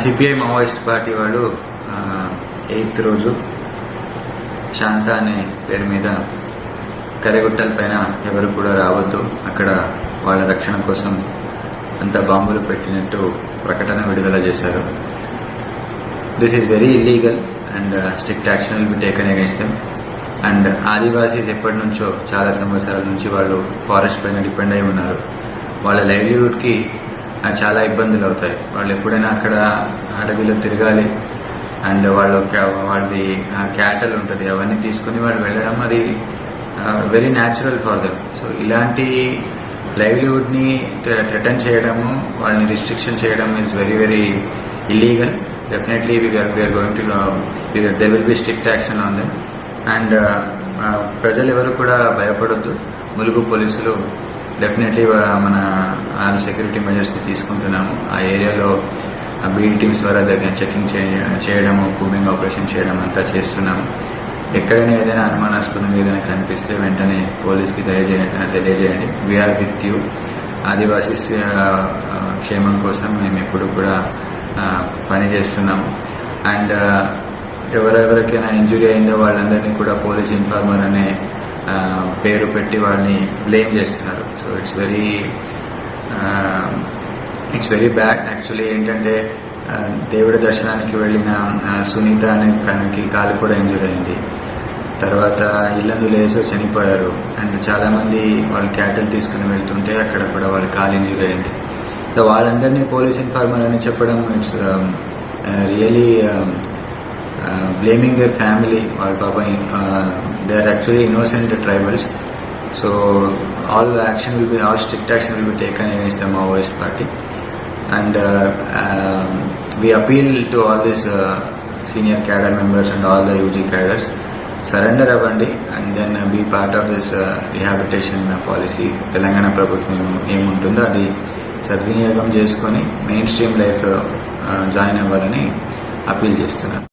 CPI Maoist party వాళ్ళు eighth రోజు శాంత అనే పేరు మీద కరిగుట్టల పైన ఎవరు కూడా రావద్దు. అక్కడ వాళ్ళ రక్షణ కోసం అంత బాంబులు పెట్టినట్టు ప్రకటన విడుదల చేశారు. This is very illegal and strict action will be taken against them and Adivasis ఎప్పటి నుంచో చాలా సంవత్సరాల నుంచి వాళ్ళు ఫారెస్ట్ పైన డిపెండ్ అయి ఉన్నారు. వాళ్ళ లైవ్లీహుడ్కి చాలా ఇబ్బందులు అవుతాయి. వాళ్ళు ఎప్పుడైనా అక్కడ అడవిలో తిరగాలి అండ్ వాళ్ళు క్యా- వాళ్ళది క్యాటల్ ఉంటుంది అవన్నీ తీసుకుని వాళ్ళు వెళ్ళడం అది very natural for them so ఇలాంటి లైవ్లీవుడ్ని థ్రెటన్ చేయడము వాళ్ళని రిస్ట్రిక్షన్ చేయడం is very very illegal definitely we're we're going to they will be strict action on them and ప్రజలు ఎవరు కూడా భయపడొద్దు. ములుగు పోలీసులు డెఫినెట్లీ మన సెక్యూరిటీ మెజర్స్ తీసుకుంటున్నాము. ఆ ఏరియాలో బీడ్ టీమ్స్ ద్వారా దగ్గర చెకింగ్ చేయడము కూమింగ్ ఆపరేషన్ చేయడం అంతా చేస్తున్నాము. ఎక్కడైనా ఏదైనా అనుమానాస్పదంగా ఏదైనా కనిపిస్తే వెంటనే పోలీస్కి తెలియజేయండి. తెలియజేయండి వీఆర్ విత్ యూ ఆదివాసీ క్షేమం కోసం మేము ఎప్పుడు కూడా పని చేస్తున్నాము. అండ్ ఎవరెవరికైనా ఇంజురీ అయిందో వాళ్ళందరినీ కూడా పోలీస్ ఇన్ఫార్మర్ అనే పేరు పెట్టి వాళ్ళని బ్లేమ్ చేస్తున్నారు. So it's very it's very bad actually ఏంటంటే దేవుడి దర్శనానికి వెళ్ళిన సునీత అనే తనకి కాలు కూడా ఇంజూర్ అయింది. తర్వాత ఇల్లందు లేసో చనిపోయారు. అండ్ చాలామంది వాళ్ళు క్యాటల్ తీసుకుని వెళ్తుంటే అక్కడ కూడా వాళ్ళ కాలు ఇంజూర్ అయింది. సో వాళ్ళందరినీ పోలీస్ ఇన్ఫార్మర్ అని చెప్పడం it's really um, uh, um, blaming their family వాళ్ళ పాప they are actually innocent tribals so all action will be all strict action will be taken against the Maoist party and we appeal to all these uh, senior cadre members and all the UG cadres surrender అవ్వండి and then be part of this rehabilitation policy Telangana ప్రభుత్వం ఏముంటుందో అది సద్వినియోగం చేసుకొని main stream life join అవ్వాలని appeal చేస్తున్నారు.